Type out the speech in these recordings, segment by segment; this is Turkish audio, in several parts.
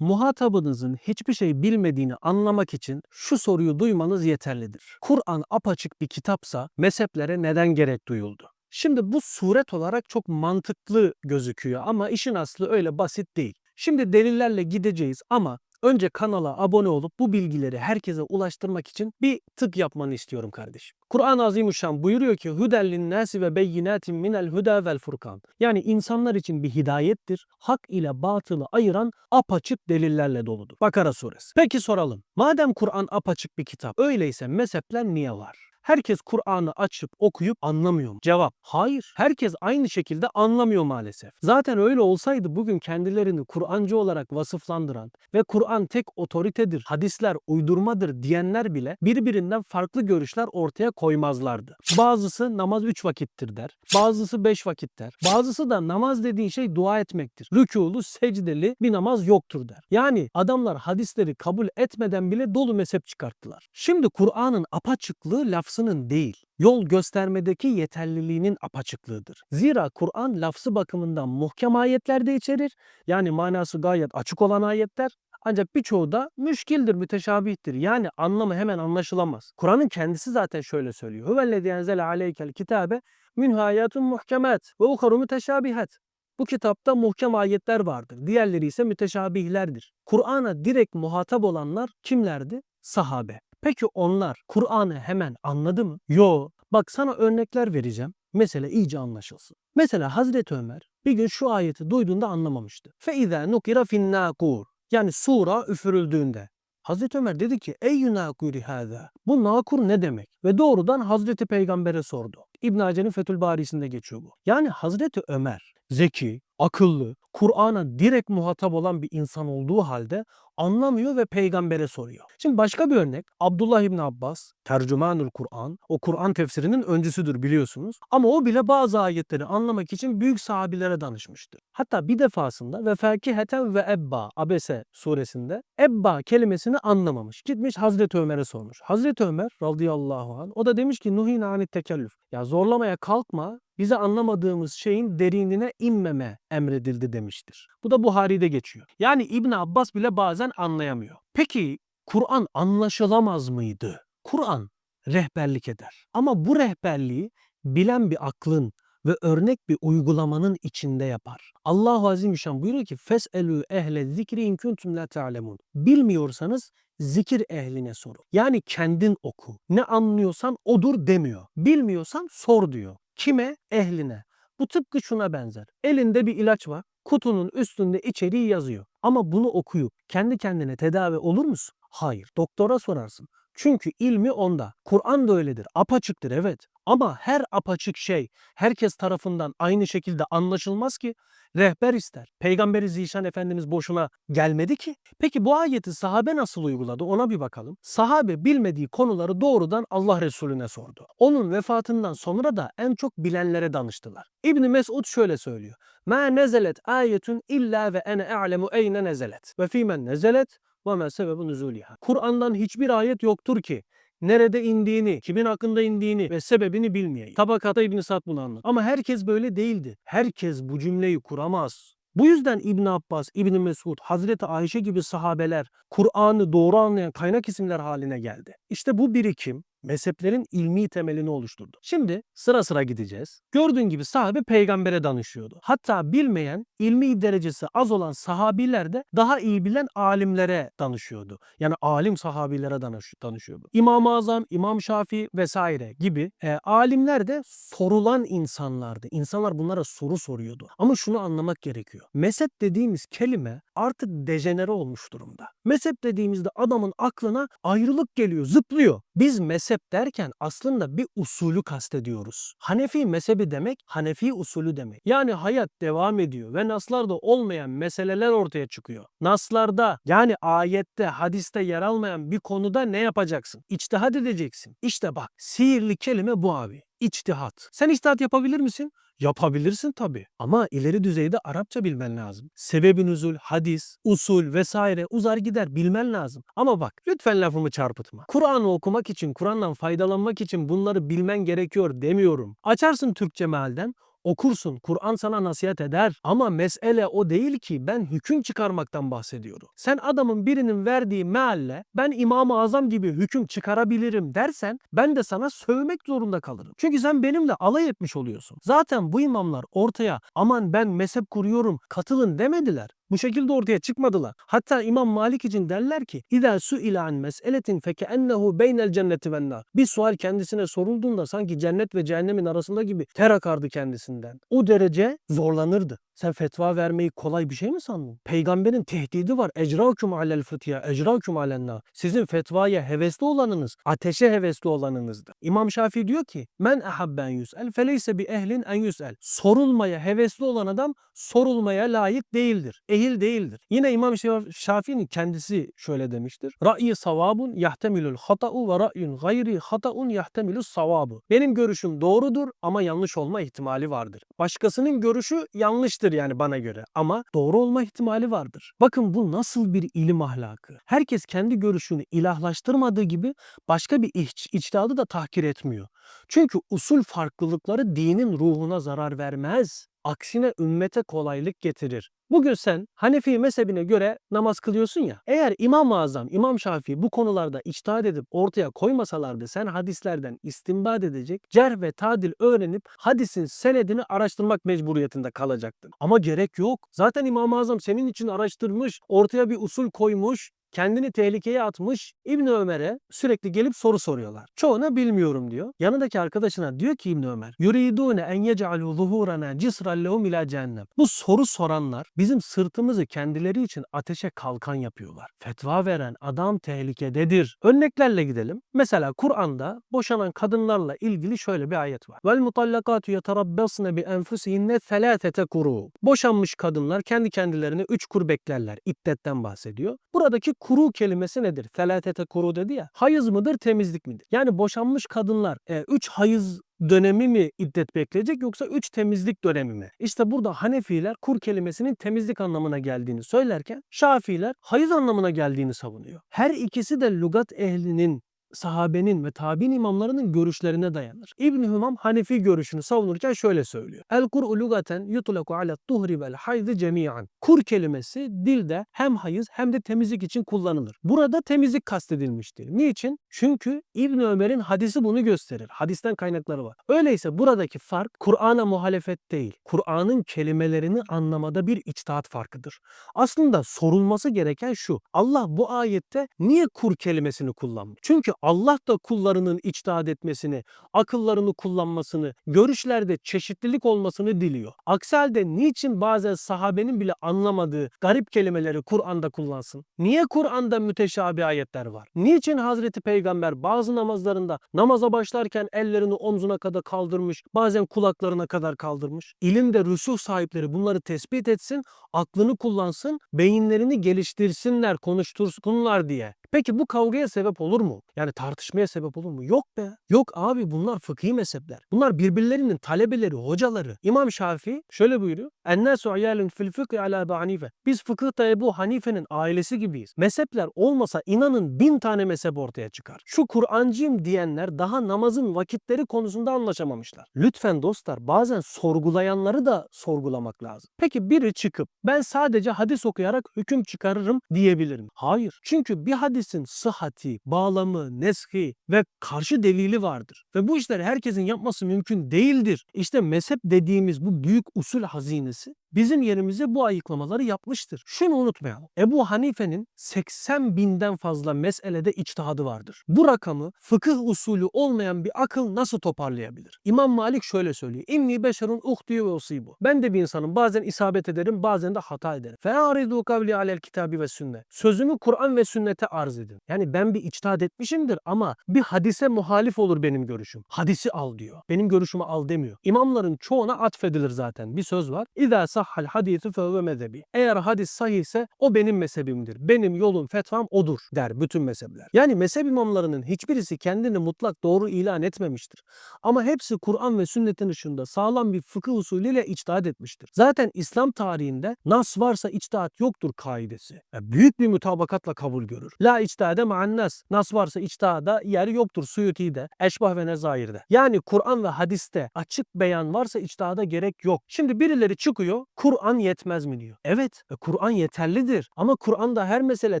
Muhatabınızın hiçbir şey bilmediğini anlamak için şu soruyu duymanız yeterlidir. Kur'an apaçık bir kitapsa mezheplere neden gerek duyuldu? Şimdi bu suret olarak çok mantıklı gözüküyor ama işin aslı öyle basit değil. Şimdi delillerle gideceğiz ama önce kanala abone olup bu bilgileri herkese ulaştırmak için bir tık yapmanı istiyorum kardeşim. Kur'an-ı Azimüşşan buyuruyor ki hüdellin nasi ve beyinatin minel huda vel furkan. Yani insanlar için bir hidayettir. Hak ile batılı ayıran apaçık delillerle doludur. Bakara suresi. Peki soralım. Madem Kur'an apaçık bir kitap, öyleyse mezhepler niye var? Herkes Kur'an'ı açıp okuyup anlamıyor mu? Cevap hayır. Herkes aynı şekilde anlamıyor maalesef. Zaten öyle olsaydı bugün kendilerini Kur'ancı olarak vasıflandıran ve Kur'an tek otoritedir, hadisler uydurmadır diyenler bile birbirinden farklı görüşler ortaya koymazlardı. Bazısı namaz 3 vakittir der. Bazısı 5 vakit der. Bazısı da namaz dediğin şey dua etmektir. Rükûlu, secdeli bir namaz yoktur der. Yani adamlar hadisleri kabul etmeden bile dolu mezhep çıkarttılar. Şimdi Kur'an'ın apaçıklığı lafzının değil, yol göstermedeki yeterliliğinin apaçıklığıdır. Zira Kur'an lafzı bakımından muhkem ayetler de içerir. Yani manası gayet açık olan ayetler. Ancak birçoğu da müşkildir, müteşabihtir. Yani anlamı hemen anlaşılamaz. Kur'an'ın kendisi zaten şöyle söylüyor. Huvellezî enzele aleykel kitabe minhu ayatun muhkemat ve uharu müteşabihat. Bu kitapta muhkem ayetler vardır. Diğerleri ise müteşabihlerdir. Kur'an'a direkt muhatap olanlar kimlerdi? Sahabe. Peki onlar Kur'an'ı hemen anladı mı? Yo. Bak sana örnekler vereceğim. Mesele iyice anlaşılsın. Mesela Hazreti Ömer bir gün şu ayeti duyduğunda anlamamıştı. فَاِذَا نُقِرَ فِي النَّاقُورِ Yani sura üfürüldüğünde. Hazreti Ömer dedi ki ey nakuri hâzâ. Bu nakur ne demek? Ve doğrudan Hazreti Peygamber'e sordu. İbn Hacer'in Fethül Barisi'nde geçiyor bu. Yani Hazreti Ömer zeki, akıllı, Kur'an'a direkt muhatap olan bir insan olduğu halde anlamıyor ve peygambere soruyor. Şimdi başka bir örnek Abdullah İbni Abbas, tercümanül Kur'an, o Kur'an tefsirinin öncüsüdür biliyorsunuz. Ama o bile bazı ayetleri anlamak için büyük sahabilere danışmıştır. Hatta bir defasında ve fakiheten ve ebba Abese suresinde ebba kelimesini anlamamış. Gitmiş Hazreti Ömer'e sormuş. Hazreti Ömer radıyallahu anh o da demiş ki nuhina anit tekellüf. Ya zorlamaya kalkma bize anlamadığımız şeyin derinine inmeme emredildi demiştir. Bu da Buhari'de geçiyor. Yani İbn Abbas bile bazen anlayamıyor. Peki Kur'an anlaşılamaz mıydı? Kur'an rehberlik eder. Ama bu rehberliği bilen bir aklın ve örnek bir uygulamanın içinde yapar. Allahu Azimüşşan buyuruyor ki feselu ehle zikri in kuntum la ta'lemun. Bilmiyorsanız zikir ehline sorun. Yani kendin oku. Ne anlıyorsan odur demiyor. Bilmiyorsan sor diyor. Kime? Ehline. Bu tıpkı şuna benzer. Elinde bir ilaç var. Kutunun üstünde içeriği yazıyor. Ama bunu okuyup kendi kendine tedavi olur musun? Hayır. Doktora sorarsın. Çünkü ilmi onda. Kur'an da öyledir. Apaçıktır evet. Ama her apaçık şey herkes tarafından aynı şekilde anlaşılmaz ki. Rehber ister. Peygamberi Zişan Efendimiz boşuna gelmedi ki. Peki bu ayeti sahabe nasıl uyguladı ona bir bakalım. Sahabe bilmediği konuları doğrudan Allah Resulüne sordu. Onun vefatından sonra da en çok bilenlere danıştılar. İbni Mesud şöyle söylüyor. Ma nezelet ayetun illa ve ene a'lemu eyne nezelet. Ve fimen nezelet ve ma sebebu nüzuliha. Kur'an'dan hiçbir ayet yoktur ki nerede indiğini, kimin hakkında indiğini ve sebebini bilmeyeyim. Tabakata İbn Sad bunu anlat. Ama herkes böyle değildi. Herkes bu cümleyi kuramaz. Bu yüzden İbn Abbas, İbn Mesud, Hazreti Ayşe gibi sahabeler Kur'an'ı doğru anlayan kaynak isimler haline geldi. İşte bu birikim mezheplerin ilmi temelini oluşturdu. Şimdi sıra sıra gideceğiz. Gördüğün gibi sahabe peygambere danışıyordu. Hatta bilmeyen, ilmi derecesi az olan sahabiler de daha iyi bilen alimlere danışıyordu. Yani alim sahabilere danış, danışıyordu. İmam-ı Azam, İmam Şafii vesaire gibi e, alimler de sorulan insanlardı. İnsanlar bunlara soru soruyordu. Ama şunu anlamak gerekiyor. Mezhep dediğimiz kelime artık dejenere olmuş durumda. Mezhep dediğimizde adamın aklına ayrılık geliyor, zıplıyor. Biz mezhep derken aslında bir usulü kastediyoruz. Hanefi mezhebi demek Hanefi usulü demek. Yani hayat devam ediyor ve naslarda olmayan meseleler ortaya çıkıyor. Naslarda yani ayette, hadiste yer almayan bir konuda ne yapacaksın? İçtihat edeceksin. İşte bak sihirli kelime bu abi. İçtihat. Sen içtihat yapabilir misin? Yapabilirsin tabii. Ama ileri düzeyde Arapça bilmen lazım. Sebebi nüzul, hadis, usul vesaire uzar gider bilmen lazım. Ama bak lütfen lafımı çarpıtma. Kur'an'ı okumak için, Kur'an'dan faydalanmak için bunları bilmen gerekiyor demiyorum. Açarsın Türkçe mealden Okursun, Kur'an sana nasihat eder ama mesele o değil ki ben hüküm çıkarmaktan bahsediyorum. Sen adamın birinin verdiği mealle ben İmam-ı Azam gibi hüküm çıkarabilirim dersen ben de sana sövmek zorunda kalırım. Çünkü sen benimle alay etmiş oluyorsun. Zaten bu imamlar ortaya aman ben mezhep kuruyorum katılın demediler. Bu şekilde ortaya çıkmadılar. Hatta İmam Malik için derler ki İzâ su'ile an mes'eletin fekeennehu beynel cenneti ven nar. Bir sual kendisine sorulduğunda sanki cennet ve cehennemin arasında gibi ter akardı kendisinden. O derece zorlanırdı. Sen fetva vermeyi kolay bir şey mi sandın? Peygamberin tehdidi var. Ecrâküm alel fıtya, ecrâküm alenna. Sizin fetvaya hevesli olanınız, ateşe hevesli olanınızdır. İmam Şafii diyor ki, men ehabben yüs'el feleyse bi ehlin en yüs'el. Sorulmaya hevesli olan adam sorulmaya layık değildir. Ehil değildir. Yine İmam Şaf- Şafii'nin kendisi şöyle demiştir. Ra'yi savabun yahtemilül hata'u ve ra'yun gayri hata'un yahtemilü savabu. Benim görüşüm doğrudur ama yanlış olma ihtimali vardır. Başkasının görüşü yanlıştır yani bana göre ama doğru olma ihtimali vardır. Bakın bu nasıl bir ilim ahlakı. Herkes kendi görüşünü ilahlaştırmadığı gibi başka bir iç, içtihadı da tahkir etmiyor. Çünkü usul farklılıkları dinin ruhuna zarar vermez. Aksine ümmete kolaylık getirir. Bugün sen Hanefi mezhebine göre namaz kılıyorsun ya. Eğer İmam-ı Azam, İmam Şafii bu konularda içtihat edip ortaya koymasalardı sen hadislerden istinbat edecek, cerh ve tadil öğrenip hadisin senedini araştırmak mecburiyetinde kalacaktın. Ama gerek yok. Zaten İmam-ı Azam senin için araştırmış, ortaya bir usul koymuş, kendini tehlikeye atmış İbn Ömer'e sürekli gelip soru soruyorlar. Çoğuna bilmiyorum diyor. Yanındaki arkadaşına diyor ki İbn Ömer, "Yuridune en yec'alu zuhurana cisran lehum ila cehennem." Bu soru soranlar bizim sırtımızı kendileri için ateşe kalkan yapıyorlar. Fetva veren adam tehlikededir. Örneklerle gidelim. Mesela Kur'an'da boşanan kadınlarla ilgili şöyle bir ayet var. Vel mutallakatu yeterabbasne bi enfusihinne thelâthete kuru. Boşanmış kadınlar kendi kendilerine üç kur beklerler. İddetten bahsediyor. Buradaki kuru kelimesi nedir? Felatete kuru dedi ya. Hayız mıdır, temizlik midir? Yani boşanmış kadınlar 3 hayız dönemi mi iddet bekleyecek yoksa 3 temizlik dönemi mi? İşte burada Hanefiler kur kelimesinin temizlik anlamına geldiğini söylerken Şafiiler hayız anlamına geldiğini savunuyor. Her ikisi de lügat ehlinin sahabenin ve tabi'in imamlarının görüşlerine dayanır. İbn Hümam Hanefi görüşünü savunurken şöyle söylüyor. El kur'u lugaten yutlaku ala tuhri vel haydı cemiyan. Kur kelimesi dilde hem hayız hem de temizlik için kullanılır. Burada temizlik kastedilmiştir. Niçin? Çünkü İbn Ömer'in hadisi bunu gösterir. Hadisten kaynakları var. Öyleyse buradaki fark Kur'an'a muhalefet değil. Kur'an'ın kelimelerini anlamada bir içtihat farkıdır. Aslında sorulması gereken şu. Allah bu ayette niye kur kelimesini kullanmış? Çünkü Allah da kullarının içtihat etmesini, akıllarını kullanmasını, görüşlerde çeşitlilik olmasını diliyor. Aksi halde niçin bazen sahabenin bile anlamadığı garip kelimeleri Kur'an'da kullansın? Niye Kur'an'da müteşabih ayetler var? Niçin Hazreti Peygamber bazı namazlarında namaza başlarken ellerini omzuna kadar kaldırmış, bazen kulaklarına kadar kaldırmış? İlimde rüsuh sahipleri bunları tespit etsin, aklını kullansın, beyinlerini geliştirsinler, konuştursunlar diye. Peki bu kavgaya sebep olur mu? Yani tartışmaya sebep olur mu? Yok be. Yok abi bunlar fıkhi mezhepler. Bunlar birbirlerinin talebeleri, hocaları. İmam Şafii şöyle buyuruyor. Ennâsu iyâlun fil fıkhi alâ Ebu Hanife. Biz fıkıhta Ebu Hanife'nin ailesi gibiyiz. Mezhepler olmasa inanın bin tane mezhep ortaya çıkar. Şu Kur'ancıyım diyenler daha namazın vakitleri konusunda anlaşamamışlar. Lütfen dostlar bazen sorgulayanları da sorgulamak lazım. Peki biri çıkıp ben sadece hadis okuyarak hüküm çıkarırım diyebilirim. Hayır. Çünkü bir hadisin sıhhati, bağlamı, neshi ve karşı delili vardır. Ve bu işleri herkesin yapması mümkün değildir. İşte mezhep dediğimiz bu büyük usul hazinesi bizim yerimize bu ayıklamaları yapmıştır. Şunu unutmayalım. Ebu Hanife'nin 80 binden fazla meselede içtihadı vardır. Bu rakamı fıkıh usulü olmayan bir akıl nasıl toparlayabilir? İmam Malik şöyle söylüyor. İnni beşerun uhdiyu ve usibu. Ben de bir insanım. Bazen isabet ederim, bazen de hata ederim. Fe'aridu kavli alel kitabi ve sünnet. Sözümü Kur'an ve sünnete arz edin. Yani ben bir içtihat etmişimdir ama bir hadise muhalif olur benim görüşüm. Hadisi al diyor. Benim görüşümü al demiyor. İmamların çoğuna atfedilir zaten. Bir söz var. İza sahhal hadisi fevve mezhebi. Eğer hadis sahihse o benim mezhebimdir. Benim yolum, fetvam odur der bütün mezhepler. Yani mezhep imamlarının hiçbirisi kendini mutlak doğru ilan etmemiştir. Ama hepsi Kur'an ve sünnetin ışığında sağlam bir fıkıh usulüyle içtihat etmiştir. Zaten İslam tarihinde nas varsa içtihat yoktur kaidesi. Ya büyük bir mutabakatla kabul görür. La içtihade ma'an nas. Varsa içtihada yer yoktur Suyuti'de, Eşbah ve Nezair'de. Yani Kur'an ve hadiste açık beyan varsa içtihada gerek yok. Şimdi birileri çıkıyor, Kur'an yetmez mi diyor. Evet, e, Kur'an yeterlidir. Ama Kur'an'da her mesele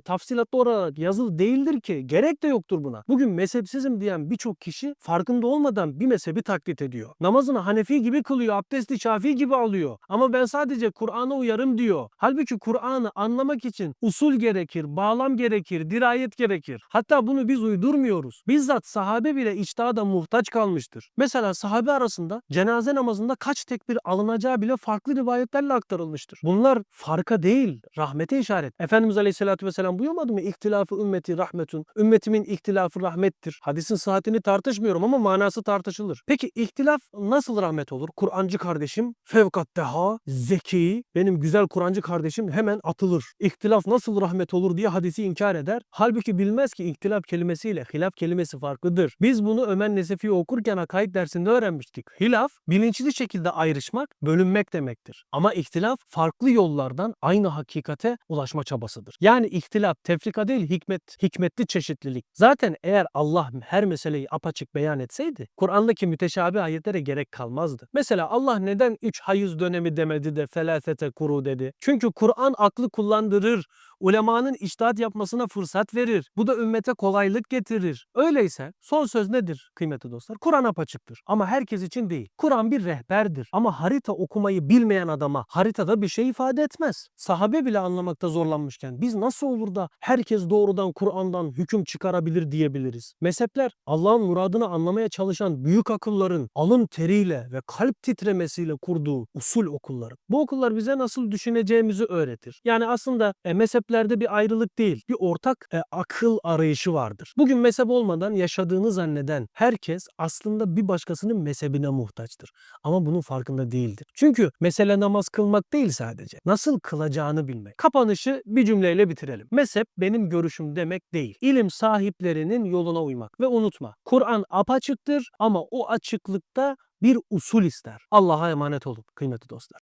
tafsilatlı olarak yazılı değildir ki. Gerek de yoktur buna. Bugün mezhepsizim diyen birçok kişi farkında olmadan bir mezhebi taklit ediyor. Namazını Hanefi gibi kılıyor, abdesti Şafii gibi alıyor. Ama ben sadece Kur'an'a uyarım diyor. Halbuki Kur'an'ı anlamak için usul gerekir, bağlam gerekir, dirayet gerekir. Hatta bunu biz uydurmuyoruz. Bizzat sahabe bile içtihada muhtaç kalmıştır. Mesela sahabe arasında cenaze namazında kaç tekbir alınacağı bile farklı rivayetlerle aktarılmıştır. Bunlar farka değil, rahmete işaret. Efendimiz Aleyhisselatü Vesselam buyurmadı mı? İhtilafı ümmeti rahmetun. Ümmetimin ihtilafı rahmettir. Hadisin sıhhatini tartışmıyorum ama manası tartışılır. Peki ihtilaf nasıl rahmet olur? Kur'ancı kardeşim fevkatteha, zeki, benim güzel Kur'ancı kardeşim hemen atılır. İhtilaf nasıl rahmet olur diye hadisi inkar eder. Halbuki bilmez ki ihtilaf kelimesiyle hilaf kelimesi farklıdır. Biz bunu Ömer Nesefi okurken akaid dersinde öğrenmiştik. Hilaf, bilinçli şekilde ayrışmak, bölünmek demektir. Ama ihtilaf farklı yollardan aynı hakikate ulaşma çabasıdır. Yani ihtilaf tefrika değil hikmet, hikmetli çeşitlilik. Zaten eğer Allah her meseleyi apaçık beyan etseydi Kur'an'daki müteşabih ayetlere gerek kalmazdı. Mesela Allah neden üç hayız dönemi demedi de felasete kuru dedi? Çünkü Kur'an aklı kullandırır. Ulemanın içtihat yapmasına fırsat verir. Bu da ümmete kolaylık getirir. Öyleyse son söz nedir kıymetli dostlar? Kur'an apaçıktır. Ama herkes için değil. Kur'an bir rehberdir. Ama harita okumayı bilmeyen adama haritada bir şey ifade etmez. Sahabe bile anlamakta zorlanmışken biz nasıl olur da herkes doğrudan Kur'an'dan hüküm çıkarabilir diyebiliriz. Mezhepler Allah'ın muradını anlamaya çalışan büyük akılların alın teriyle ve kalp titremesiyle kurduğu usul okulları. Bu okullar bize nasıl düşüneceğimizi öğretir. Yani aslında e, mezheplerde bir ayrılık değil, bir ortak e, akıl arayışı vardır. Bugün mezhep olmadan yaşadığını zanneden herkes aslında bir başkasının mezhebine muhtaçtır. Ama bunun farkında değildir. Çünkü mesele namaz kılmak değil sadece. Nasıl kılacağını bilmek. Kapanışı bir cümleyle bitirelim. Mezhep benim görüşüm demek değil. İlim sahiplerinin yoluna uymak. Ve unutma Kur'an apaçıktır ama o açıklıkta bir usul ister. Allah'a emanet olun kıymetli dostlar.